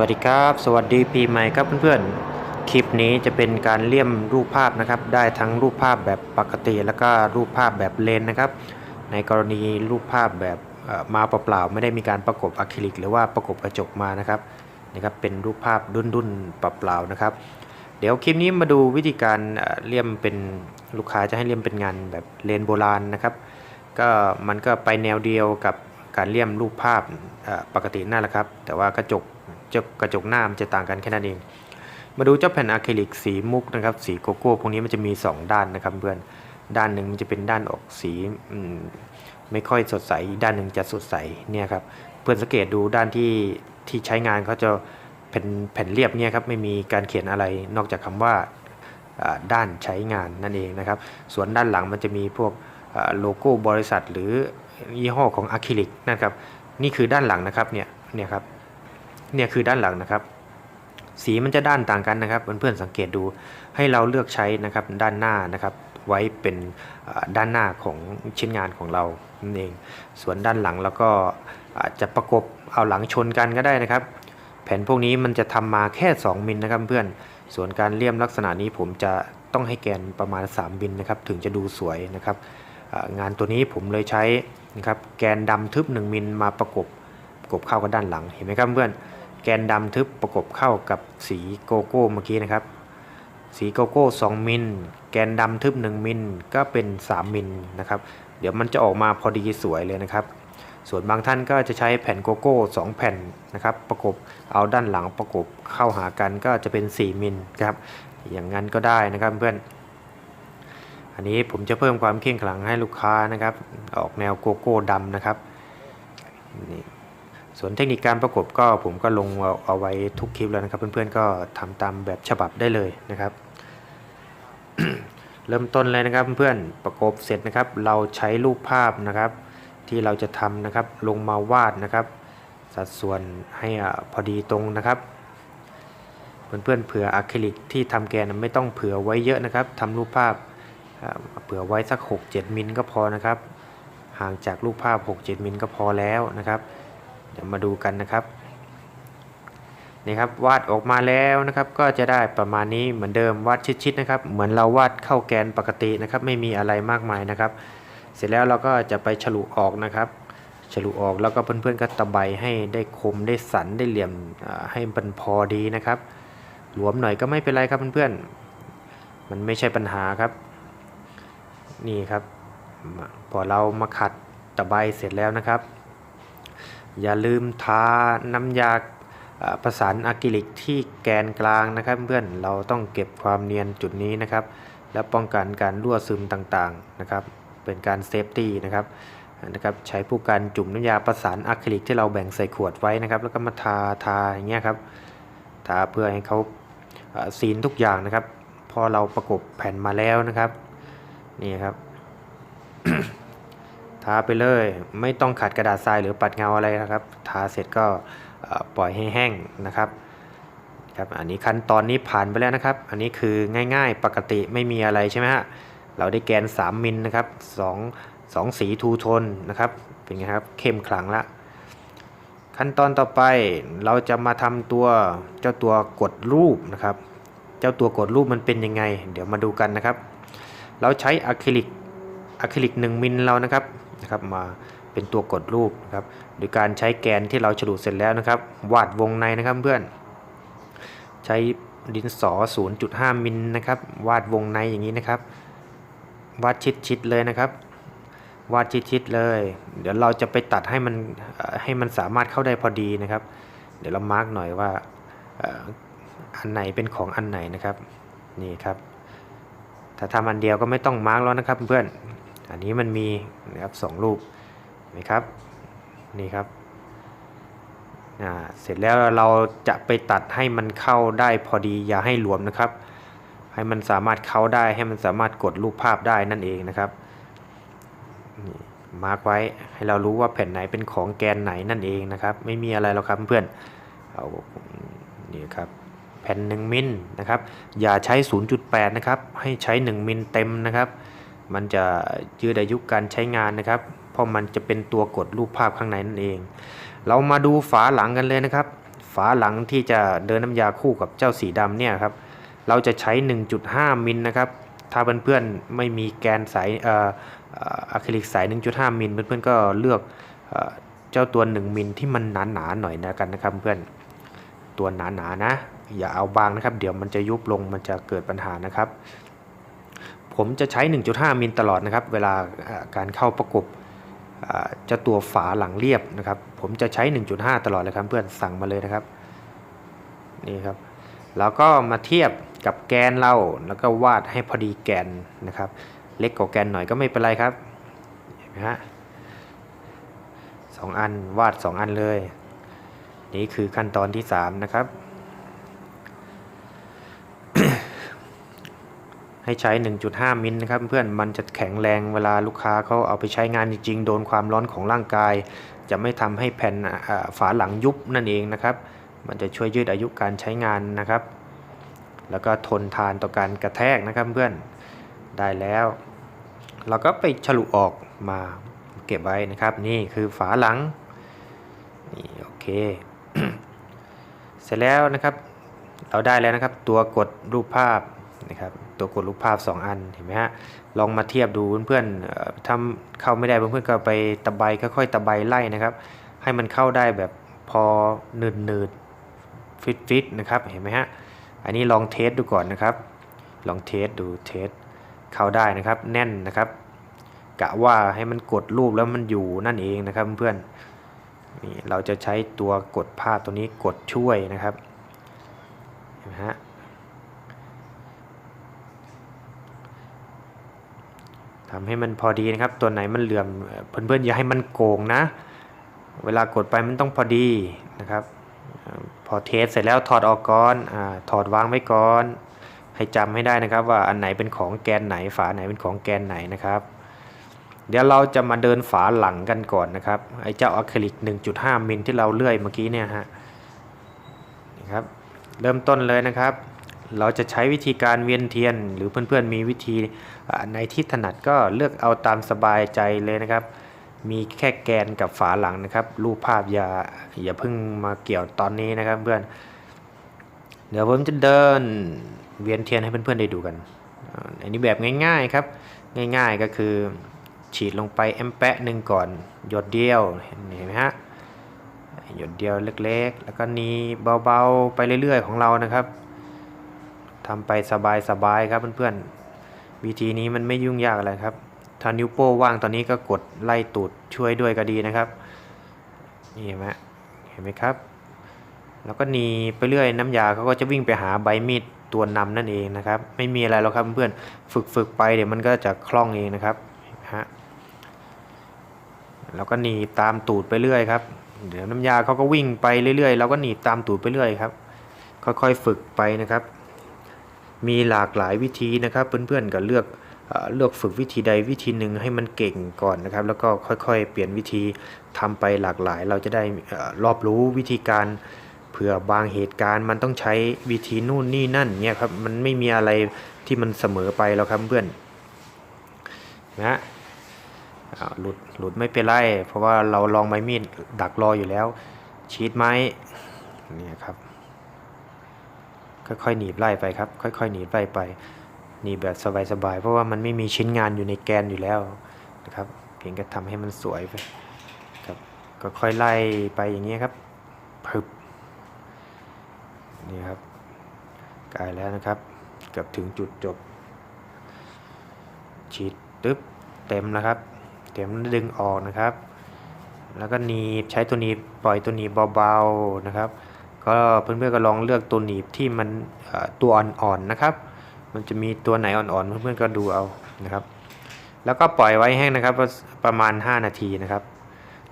วัสดีครับ สวัสดีปีใหม่ครับเพื่อนๆ คลิปนี้จะเป็นการเลี่ยมรูปภาพนะครับ ได้ทั้งรูปภาพแบบปกติ แล้วก็รูปภาพแบบเลนนะครับ ในกรณีรูปภาพแบบมาเปล่าๆไม่ได้มีการประกบอะคริลิก หรือว่าประกบกระจกมานะครับนี่ครับเป็นรูปภาพดุนๆเปล่าๆนะครับ เดี๋ยวคลิปนี้มาดูวิธีการเลี่ยมเป็นลูกค้าจะให้เลี่ยมเป็นงานแบบเลนโบราณนะครับ ก็มันก็ไปแนวเดียวกับการเลี่ยมรูปภาพปกตินั่นแหละครับ แต่ว่ากระจก กระจกหน้ามันจะต่างกันแค่นั้นเอง มาดูเจ้าแผ่นอะคริลิกสีมุกนะครับสีโกโก้พวกนี้มันจะมี 2 ด้านนะครับเพื่อนด้านหนึ่งมันจะเป็นด้านออกสีไม่ค่อยสดใสด้านหนึ่งจะสดใสเนี่ยครับเพื่อนสังเกตดูด้านที่ที่ใช้งานเขาจะเป็นแผ่นเรียบเนี่ยครับไม่มีการเขียนอะไรนอกจากคำว่าอ่าด้านใช้งานนั่นเองนะครับ ส่วนด้านหลังมันจะมีพวกโลโก้บริษัท หรือยี่ห้อของอะคริลิกนะครับนี่คือด้านหลังนะครับเนี่ยเนี่ยครับ เนี่ยคือด้านหลังนะครับ สีมันจะด้านต่างกันนะครับเพื่อนๆสังเกตดูให้เราเลือกใช้นะครับด้านหน้านะครับไว้เป็นด้านหน้าของชิ้นงานของเรานั่นเอง ส่วนด้านหลังแล้วก็อาจจะประกบเอาหลังชนกันก็ได้นะครับ แผ่นพวกนี้มันจะทำมาแค่ 2มิลนะครับเพื่อนส่วนการเลี่ยมลักษณะนี้ผมจะต้องให้แกนประมาณ 3มิลนะครับถึงจะดูสวยนะครับงานตัวนี้ผมเลยใช้นะครับแกนดำทึบ 1มิลมาประกบประกบเข้ากับด้านหลังเห็นไหมครับเพื่อน แกนดำทึบประกบเข้ากับสีโกโก้เมื่อกี้นะครับ สีโกโก้ 2 มิล แกนดำทึบ 1 มิล ก็เป็น 3 มิลนะครับ เดี๋ยวมันจะออกมาพอดีสวยเลยนะครับ ส่วนบางท่านก็จะใช้แผ่นโกโก้ 2 แผ่นนะครับ ประกบเอาด้านหลังประกบเข้าหากันก็จะเป็น 4 มิลครับ อย่างนั้นก็ได้นะครับเพื่อนอันนี้ผมจะเพิ่มความเข้มขลังให้ลูกค้านะครับ ออกแนวโกโก้ดำนะครับนี่ ส่วนเทคนิคการประกบก็ผมก็ลงเอาเอาไว้ทุกคลิปแล้วนะครับ เพื่อนๆก็ทำตามแบบฉบับได้เลยนะครับ เริ่มต้นเลยนะครับเพื่อนๆประกบเสร็จนะครับ เราใช้รูปภาพนะครับ ที่เราจะทำนะครับลงมาวาดนะครับ สัดส่วนให้อ่าพอดีตรงนะครับเพื่อนๆเผื่ออะคริลิกที่ทำแกนไม่ต้องเผื่อไว้เยอะนะครับทำรูปภาพเผื่อไว้สัก 6-7 มิลก็พอนะครับ ห่างจากรูปภาพ 6-7 มิลก็พอแล้วนะครับ เดี๋ยวมาดูกันนะครับนี่ครับวาดออกมาแล้วนะครับก็จะได้ประมาณนี้เหมือนเดิมวาดชิดๆนะครับ เหมือนเราวาดเข้าแกนปกตินะครับ ไม่มีอะไรมากมายนะครับ เสร็จแล้วเราก็จะไปฉลุออกนะครับฉลุออกแล้วก็เพื่อนๆก็ตะไบให้ได้คมได้สันได้เหลี่ยมให้มันพอดีนะครับหลวมหน่อยก็ไม่เป็นไรครับเพื่อนๆมันไม่ใช่ปัญหาครับ นี่ครับพอเรามาขัดตะไบเสร็จแล้วนะครับ อย่าลืมทาน้ำยาประสานอะคริลิกที่แกนกลางนะครับเพื่อนเราต้องเก็บความเนียนจุดนี้นะครับ และป้องกันการรั่วซึมต่างๆนะครับ เป็นการเซฟตี้นะครับนะครับใช้ผู้กันจุ่มน้ำยาประสานอะคริลิกที่เราแบ่งใส่ขวดไว้นะครับ แล้วก็มาทาทาอย่างเงี้ยครับทาเพื่อให้เขาซีนทุกอย่างนะครับ พอเราประกบแผ่นมาแล้วนะครับ นี่ครับ ทาไปเลย ไม่ต้องขัดกระดาษทรายหรือปัดเงาอะไรนะครับ ทาเสร็จก็ปล่อยให้แห้งนะครับครับอันนี้ขั้นตอนนี้ผ่านไปแล้วนะครับ อันนี้คือง่ายๆปกติไม่มีอะไรใช่ไหมฮะเราได้แกน 3 มิลนะครับ2 2 สีทูโทนนะครับเป็นไงครับเข้มขลังละขั้นตอนต่อไปเราจะมาทำตัวเจ้าตัวกดรูปนะครับ เจ้าตัวกดรูปมันเป็นยังไง เดี๋ยวมาดูกันนะครับ เราใช้อะคริลิกอะคริลิก1มิลเรานะครับ นะครับมาเป็นตัวกดรูปนะครับโดยการใช้แกนที่เราฉลุเสร็จแล้วนะครับ วาดวงในนะครับเพื่อน ใช้ดินสอ 0.5 มิลนะครับ วาดวงในอย่างนี้นะครับ วาดชิดๆเลยนะครับ วาดชิดๆเลย เดี๋ยวเราจะไปตัดให้มันให้มันสามารถเข้าได้พอดีนะครับ เดี๋ยวเรามาร์กหน่อยว่าอันไหนเป็นของอันไหนนะครับนี่ครับ ถ้าทำอันเดียวก็ไม่ต้องมาร์กแล้วนะครับเพื่อน อันนี้มันมีนะครับสองรูปเห็นไหมครับนี่ครับอ่าเสร็จแล้วเราจะไปตัดให้มันเข้าได้พอดีอย่าให้หลวมนะครับ ให้มันสามารถเข้าได้ให้มันสามารถกดรูปภาพได้นั่นเองนะครับนี่มาร์กไว้ให้เรารู้ว่าแผ่นไหนเป็นของแกนไหนนั่นเองนะครับ ไม่มีอะไรหรอกครับเพื่อนเอานี่ครับแผ่น1มิลนะครับ อย่าใช้ 0.8 นะครับ ให้ใช้ 1 มิลเต็มนะครับ มันจะยืดอายุการใช้งานนะครับ เพราะมันจะเป็นตัวกดรูปภาพข้างในนั่นเอง เรามาดูฝาหลังกันเลยนะครับ ฝาหลังที่จะเดินน้ำยาคู่กับเจ้าสีดำเนี่ยครับ เราจะใช้ 1.5 มิลนะครับ ถ้าเพื่อนๆไม่มีแกนสายอ่อเอ่ออะคริลิกสาย 1.5 มิลเพื่อนๆก็เลือกเอ่อเจ้าตัว 1 มิลที่มันหนาๆหน่อยนะกันนะครับเพื่อน ตัวหนาๆนะ อย่าเอาบางนะครับ เดี๋ยวมันจะยุบลงมันจะเกิดปัญหานะครับ ผมจะใช้ 1.5 มิลตลอดนะครับ เวลาการเข้าประกบจ้าตัวฝาหลังเรียบนะครับ ผมจะใช้ 1.5 ตลอดเลยครับเพื่อนสั่งมาเลยนะครับนี่ครับแล้วก็มาเทียบกับแกนเราแล้วก็วาดให้พอดีแกนนะครับ เล็กกว่าแกนหน่อยก็ไม่เป็นไรครับเห็นไหมฮะสองอันวาดสองอันเลย นี่คือขั้นตอนที่ 3 นะครับ ให้ใช้ 1.5 มิลนะครับเพื่อนมันจะแข็งแรงเวลาลูกค้าเขาเอาไปใช้งานจริงๆ โดนความร้อนของร่างกาย จะไม่ทำให้แผ่นฝาหลังยุบนั่นเองนะครับ มันจะช่วยยืดอายุการใช้งานนะครับ แล้วก็ทนทานต่อการกระแทกนะครับเพื่อนได้แล้ว เราก็ไปฉลุออกมาเก็บไว้นะครับ นี่คือฝาหลังนี่โอเค เสร็จแล้วนะครับ เราได้แล้วนะครับ ตัวกดรูปภาพนะครับ ตัวกดรูปภาพ 2 อันเห็นไหมฮะลองมาเทียบดูเพื่อนๆเอ่อทำเข้าไม่ได้เพื่อนๆก็ไปตะไบค่อยๆตะไบไล่นะครับ ให้มันเข้าได้แบบพอหนืดหนืดฟิตฟิตๆนะครับเห็นไหมฮะอันนี้ลองเทสดูก่อนนะครับ ลองเทสดูเทสเข้าได้นะครับ แน่นนะครับกะว่าให้มันกดรูปแล้วมันอยู่นั่นเองนะครับเพื่อนๆนี่เราจะใช้ตัวกดภาพตัวนี้กดช่วยนะครับเห็นไหมฮะ ทำให้มันพอดีนะครับ ตัวไหนมันเหลื่อมเอ่อเพื่อนๆอย่าให้มันโกงนะ เวลากดไปมันต้องพอดีนะครับ พอเทสเสร็จแล้วถอดออกก่อนอถอดวางไว้ก่อน ให้จำให้ได้นะครับ ว่าอันไหนเป็นของแกนไหนฝาไหนเป็นของแกนไหนนะครับ เดี๋ยวเราจะมาเดินฝาหลังกันก่อนนะครับไอ้เจ้าอะคริลิก 1.5 มิลที่เราเลื่อยเมื่อกี้เนี่ยฮะนี่ครับ เริ่มต้นเลยนะครับ เราจะใช้วิธีการเวียนเทียน หรือเพื่อนๆมีวิธีในที่ถนัดก็เลือกเอาตามสบายใจเลยนะครับ มีแค่แกนกับฝาหลังนะครับรูปภาพอย่าอย่าเพิ่งมาเกี่ยวตอนนี้นะครับเพื่อนเดี๋ยวผมจะเดินเวียนเทียนให้เพื่อนๆได้ดูกันอันนี้แบบง่ายๆครับ ง่ายๆก็คือฉีดลงไปแอมแปะหนึ่งก่อน หยดเดียวเห็นไหมฮะหยดเดียวเล็กๆ แล้วก็นีเบาๆไปเรื่อยๆของเรานะครับ ทำไปสบายๆครับเพื่อนๆวิธีนี้มันไม่ยุ่งยากอะไรครับถ้านิ้วโป้ว่างตอนนี้ก็กดไล่ตูดช่วยด้วยก็ดีนะครับนี่เห็นไหมเห็นไหมครับ แล้วก็หนีไปเรื่อยน้ำยาเขาก็จะวิ่งไปหาใบมีดตัวนำนั่นเองนะครับ ไม่มีอะไรหรอกครับเพื่อนฝึกฝึกไปเดี๋ยวมันก็จะคล่องเองนะครับฮะแล้วก็หนีตามตูดไปเรื่อยครับเดี๋ยวน้ำยาเขาก็วิ่งไปเรื่อยๆเราก็หนีตามตูดไปเรื่อยครับ ค่อยๆฝึกไปนะครับ มีหลากหลายวิธีนะครับ เพื่อนๆก็เลือกเลือกฝึกวิธีใดวิธีหนึ่งให้มันเก่งก่อนนะครับ แล้วก็ค่อยๆ เปลี่ยนวิธีทำไปหลากหลาย เราจะได้รอบรู้วิธีการเผื่อบางเหตุการณ์ มันต้องใช้วิธีนู่นนี่นั่นเนี่ยครับมันไม่มีอะไรที่มันเสมอไปแล้วครับเพื่อนนะหลุดหลุดไม่เป็นไร เพราะว่าเราลองไม้มีดดักรออยู่แล้วชีดไม้เนี่ยครับ ค่อยๆหนีบไล่ไปครับ ค่อยๆหนีบไล่ไป หนีบแบบสบายๆ เพราะว่ามันไม่มีชิ้นงานอยู่ในแกนอยู่แล้วนะครับ เพียงแค่ทำให้มันสวยไปครับก็ค่อยไล่ไปอย่างนี้ครับพึบนี่ครับกล้แล้วนะครับ เกือบถึงจุดจบ ฉีดตึ๊บเต็มแล้วครับเต็มดึงออกนะครับ แล้วก็หนีบใช้ตัวหนีบปล่อยตัวหนีบเบาๆนะครับ ก็เพื่อนๆก็ลองเลือกตัวหนีบที่มันตัวอ่อนๆนะครับ มันจะมีตัวไหนอ่อนๆเพื่อนๆก็ดูเอานะครับ แล้วก็ปล่อยไว้แห้งนะครับประมาณ 5 นาทีนะครับ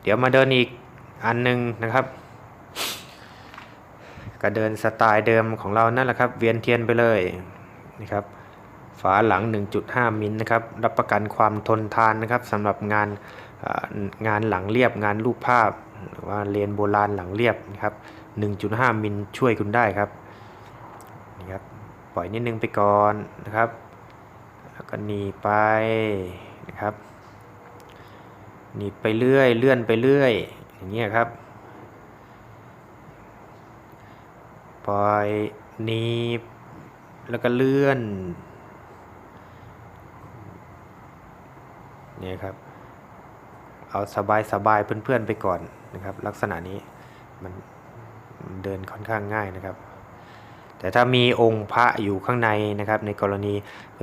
เดี๋ยวมาเดินอีกอันหนึงนะครับก็เดินสไตล์เดิมของเรานั่นแหละครับ เวียนเทียนไปเลยนะครับฝาหลัง 1.5 มิลนะครับ รับประกันความทนทานนะครับสำหรับงานงานหลังเรียบงานรูปภาพหรือว่าเรียนโบราณหลังเรียบนะครับ 1.5 มิลช่วยคุณได้ครับนี่ครับปล่อยนิดนึงไปก่อนนะครับ แล้วก็หนีไปนะครับหนีไปเรื่อยเลื่อนไปเรื่อย อย่างเงี้ยครับ ปล่อยหนีบแล้วก็เลื่อนเนี่ยครับ เอาสบายสบายเพื่อนๆไปก่อนนะครับ ลักษณะนี้มัน เดินค่อนข้างง่ายนะครับ แต่ถ้ามีองค์พระอยู่ข้างในนะครับ ในกรณี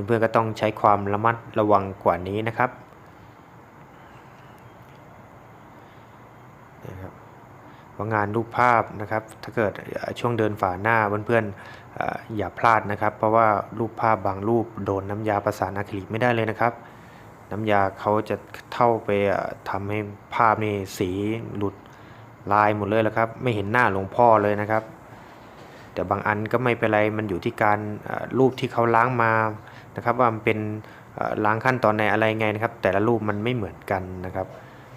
เพื่อนๆก็ต้องใช้ความระมัดระวังกว่านี้นะครับนะครับางานรูปภาพนะครับ ถ้าเกิดช่วงเดินฝ่าหน้าเพื่อนๆอย่าพลาดนะครับ เพราะว่ารูปภาพบางรูปโดนน้ำยาประสานอะคริลิกไม่ได้เลยนะครับน้ำยาเขาจะเท่าไปทำให้ภาพนี่สีหลุด ลายหมดเลยแล้วครับ ไม่เห็นหน้าหลวงพ่อเลยนะครับ แต่บางอันก็ไม่เป็นไรมันอยู่ที่การรูปที่เขาล้างมานะครับ ว่ามันเป็นล้างขั้นตอนในอะไรไงนะครับ แต่ละรูปมันไม่เหมือนกันนะครับ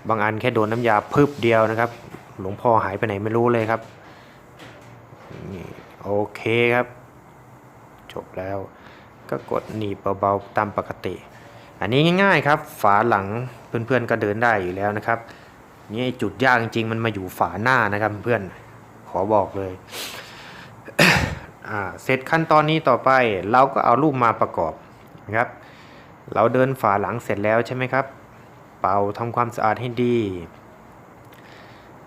บางอันแค่โดนน้ำยาพึบเดียวนะครับ หลวงพ่อหายไปไหนไม่รู้เลยครับนี่โอเคครับ จบแล้วก็กดหนีบเบาๆตามปกติ อันนี้ง่ายๆครับ ฝาหลังเพื่อนๆก็เดินได้อยู่แล้วนะครับ นี่จุดยากจริง ๆ มันมาอยู่ฝาหน้านะครับเพื่อนขอบอกเลยเสร็จขั้นตอนนี้ต่อไปเราก็เอารูปมาประกอบนะครับ เราเดินฝาหลังเสร็จแล้วใช่ไหมครับ เป่าทำความสะอาดให้ดี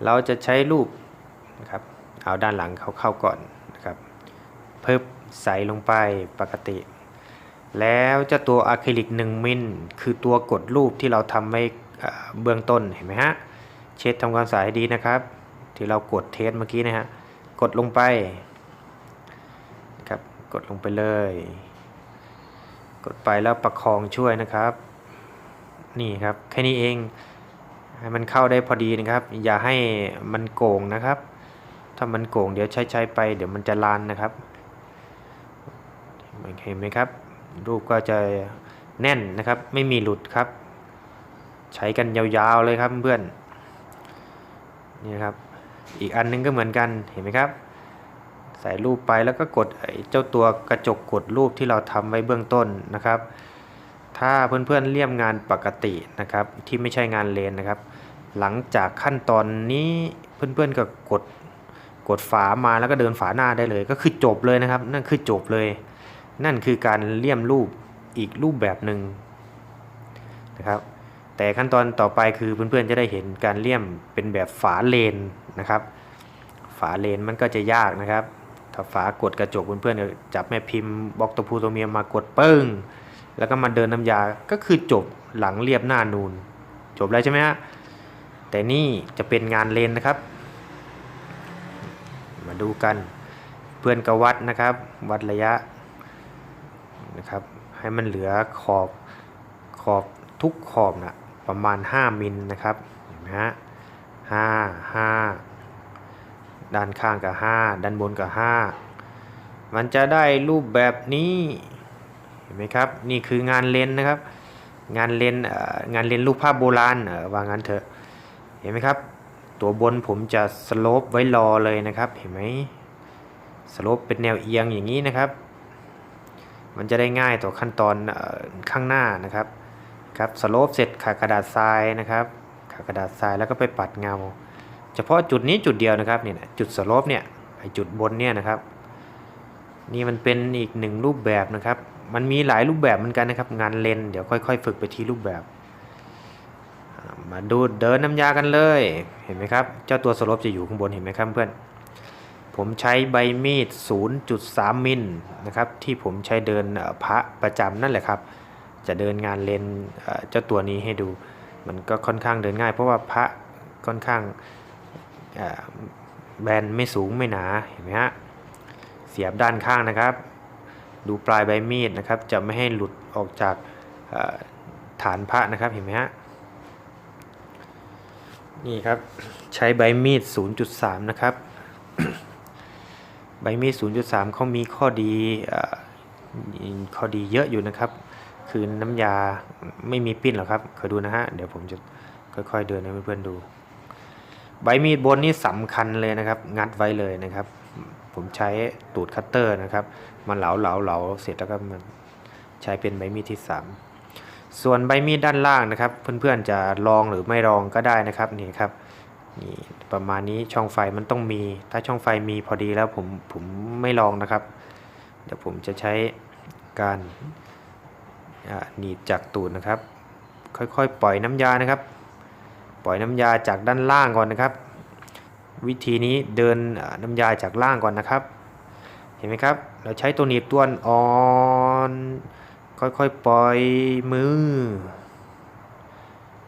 เราจะใช้รูปนะครับเอาด้านหลังเขาเข้าก่อนนะครับเพิ่มใส่ลงไปปกติ แล้วจ้าตัวอะคริลิก1มิลคือตัวกดรูปที่เราทำไว้เบื้องต้นเห็นไหมฮะ เช็ดทำความสะอาดให้ดีนะครับ ที่เรากดเทสเมื่อกี้นะฮะกดลงไปครับกดลงไปเลย กดไปแล้วประคองช่วยนะครับ นี่ครับแค่นี้เองให้มันเข้าได้พอดีนะครับ อย่าให้มันโก่งนะครับ ถ้ามันโก่งเดี๋ยวใช้ใช้ไป เดี๋ยวมันจะลานนะครับเห็นไหมครับ รูปก็จะแน่นนะครับ ไม่มีหลุดครับ ใช้กันยาวๆเลยครับเพื่อน นี่ครับ อีกอันนึงก็เหมือนกันเห็นไหมครับ ใส่รูปไปแล้วก็กดเจ้าตัวกระจกกดรูปที่เราทำไว้เบื้องต้นนะครับ ถ้าเพื่อนๆเลี่ยมงานปกตินะครับ ที่ไม่ใช่งานเลนนะครับ หลังจากขั้นตอนนี้เพื่อนๆก็กดกดฝามาแล้วก็เดินฝาหน้าได้เลย ก็คือจบเลยนะครับ นั่นคือจบเลย นั่นคือการเลี่ยมรูปอีกรูปแบบหนึ่งนะครับ แต่ขั้นตอนต่อไปคือเพื่อนๆจะได้เห็นการเลี่ยมเป็นแบบฝาเลนนะครับ ฝาเลนมันก็จะยากนะครับ ถ้าฝากดกระจกเพื่อนๆจับแม่พิมพ์บล็อกตะพูตัวเมียมากดเปึ้ง แล้วก็มาเดินน้ำยาก็คือจบหลังเรียบหน้านูน จบแล้วใช่ไหมฮะแต่นี่จะเป็นงานเลนนะครับ มาดูกันเพื่อนก็วัดนะครับ วัดระยะนะครับ ให้มันเหลือขอบขอบทุกขอบนะ ประมาณ 5 มิลนะครับเห็นไหมฮะห้าห้าด้านข้างกับ 5 ด้านบนกับ 5 มันจะได้รูปแบบนี้เห็นไหมครับนี่คืองานเลนนะครับ งานเลนงานเลนรูปภาพโบราณว่างั้นเถอะเห็นไหมครับ ตัวบนผมจะสโลปไว้รอเลยนะครับเห็นไหมสโลปเป็นแนวเอียงอย่างนี้นะครับ มันจะได้ง่ายต่อขั้นตอนข้างหน้านะครับ ครับสโลปเสร็จขากระดาษทรายนะครับขากระดาษทรายแล้วก็ไปปัดเงา เฉพาะจุดนี้จุดเดียวนะครับเนี่ยนะจุดสโลปเนี่ยไอจุดบนเนี่ยนะครับ นี่มันเป็นอีกหนึ่งรูปแบบนะครับ มันมีหลายรูปแบบเหมือนกันนะครับ งานเลนเดี๋ยวค่อยๆ ฝึกไปที่รูปแบบมาดูเดินน้ำยากันเลยเห็นไหมครับ เจ้าตัวสโลปจะอยู่ข้างบนเห็นไหมครับเพื่อน ผมใช้ใบมีด 0.3 มิลนะครับ ที่ผมใช้เดินพระประจำนั่นแหละครับ จะเดินงานเลนเจ้าตัวนี้ให้ดู มันก็ค่อนข้างเดินง่าย เพราะว่าพระค่อนข้างแบนไม่สูงไม่หนาเห็นไหมฮะเสียบด้านข้างนะครับ ดูปลายใบมีดนะครับ จะไม่ให้หลุดออกจากฐานพระนะครับเห็นไหมฮะนี่ครับใช้ใบมีด 0.3 นะครับ ใบมีด 0.3 เขามีข้อดีเอ่อข้อดีเยอะอยู่นะครับ คือน้ำยาไม่มีปิ้นหรอกครับคอยดูนะฮะ เดี๋ยวผมจะค่อยๆเดินให้เพื่อนๆดู ใบมีดบนนี่สำคัญเลยนะครับ งัดไว้เลยนะครับ ผมใช้ตูดคัตเตอร์นะครับมาเหลาเหลาเหลาเสร็จแล้วก็มันใช้เป็นใบมีดที่ 3 ส่วนใบมีดด้านล่างนะครับ เพื่อนๆจะลองหรือไม่ลองก็ได้นะครับนี่ครับนี่ประมาณนี้ช่องไฟมันต้องมี ถ้าช่องไฟมีพอดีแล้วผมผมไม่ลองนะครับ เดี๋ยวผมจะใช้การ หนีบจากตูดนะครับ ค่อยๆ ปล่อยน้ำยานะครับ ปล่อยน้ำยาจากด้านล่างก่อนนะครับ วิธีนี้เดินน้ำยาจากล่างก่อนนะครับ เห็นไหมครับ เราใช้ตัวหนีบตัวอ่อนค่อยๆ ปล่อยมือ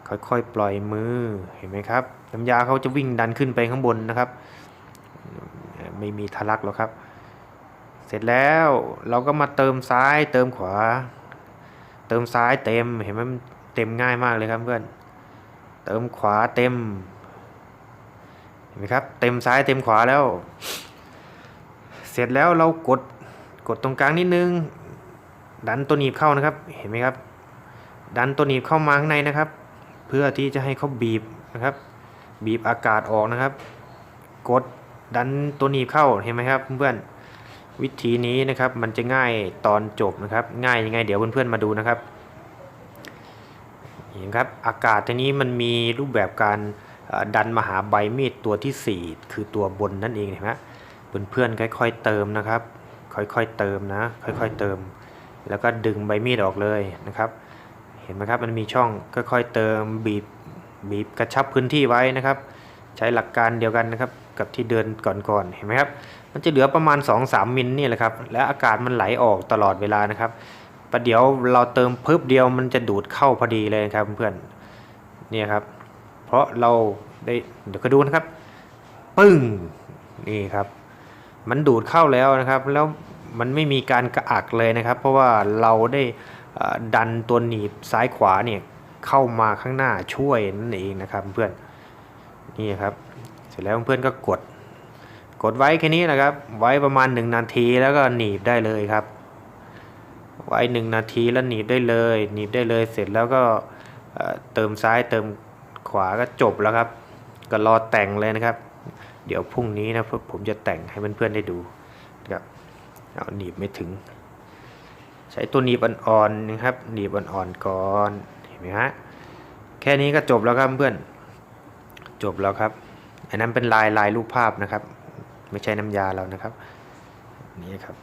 ค่อยๆ ปล่อยมือ เห็นไหมครับ น้ำยาเขาจะวิ่งดันขึ้นไปข้างบนนะครับ ไม่มีทะลักหรอกครับ เสร็จแล้วเราก็มาเติมซ้ายเติมขวา เติมซ้ายเต็มเห็นไหมมันเต็มง่ายมากเลยครับเพื่อน เติมขวาเต็ม เห็นไหมครับ เต็มซ้ายเต็มขวาแล้ว เสร็จแล้วเรากดกดตรงกลางนิดนึง ดันตัวหนีบเข้านะครับ เห็นไหมครับ ดันตัวหนีบเข้ามาข้างในนะครับ เพื่อที่จะให้เขาบีบนะครับ บีบอากาศออกนะครับ กดดันตัวหนีบเข้าเห็นไหมครับเพื่อนๆ วิธีนี้นะครับมันจะง่ายตอนจบนะครับ ง่ายยังไงเดี๋ยวเพื่อนๆมาดูนะครับเห็นครับอากาศทีนี้มันมีรูปแบบการดันมาหาใบมีดตัวที่ 4 คือตัวบนนั่นเองเห็นไหมเพื่อนๆค่อย ๆเติมนะครับ ค่อยๆเติมนะ ค่อยๆเติม แล้วก็ดึงใบมีดออกเลยนะครับ เห็นไหมครับมันมีช่องค่อยๆเติมบีบบีบกระชับพื้นที่ไว้นะครับ ใช้หลักการเดียวกันนะครับ กับที่เดินก่อนๆเห็นไหมครับ มันจะเหลือประมาณ 2-3 มิลนี่แหละครับ และอากาศมันไหลออกตลอดเวลานะครับประเดี๋ยวเราเติมเพึบเดียวมันจะดูดเข้าพอดีเลยครับเพื่อนเนี่ยครับ เพราะเราได้เดี๋ยวก็ดูนะครับ ปึ้งนี่ครับ มันดูดเข้าแล้วนะครับ แล้วมันไม่มีการกระอักเลยนะครับ เพราะว่าเราได้ดันตัวหนีบซ้ายขวาเนี่ยเข้ามาข้างหน้าช่วยนั่นเองนะครับเพื่อนนี่ครับ เสร็จแล้วเพื่อนก็กด กดไว้แค่นี้นะครับ ไว้ประมาณ 1 นาทีแล้วก็หนีบได้เลยครับ ไว้ 1 นาทีแล้วหนีบได้เลย หนีบได้เลยเสร็จแล้วก็เติมซ้ายเติมขวาก็จบแล้วครับ ก็รอแต่งเลยนะครับ เดี๋ยวพรุ่งนี้นะผมจะแต่งให้เพื่อนๆได้ดูนะครับเอาหนีบไม่ถึง ใช้ตัวหนีบอ่อนๆนะครับ หนีบอ่อนๆก่อนเห็นไหมฮะแค่นี้ก็จบแล้วครับเพื่อนจบแล้วครับอันนั้นเป็นลายลายรูปภาพนะครับ ไม่ใช่น้ำยาเรานะครับ นี่ครับ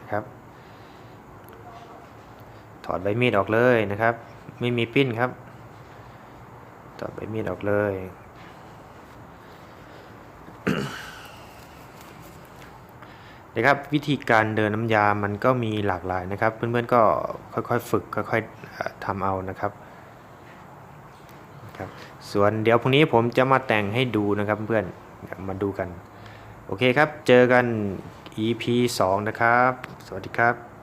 นะครับ ถอดใบมีดออกเลยนะครับ ไม่มีปิ้นครับ ถอดใบมีดออกเลยนะครับวิธีการเดินน้ำยามันก็มีหลากหลายนะครับ เพื่อนๆก็ค่อยๆฝึกค่อยๆทำเอานะครับครับ ส่วนเดี๋ยวพรุ่งนี้ผมจะมาแต่งให้ดูนะครับเพื่อน มาดูกัน โอเคครับ เจอกัน EP 2 นะครับ สวัสดีครับ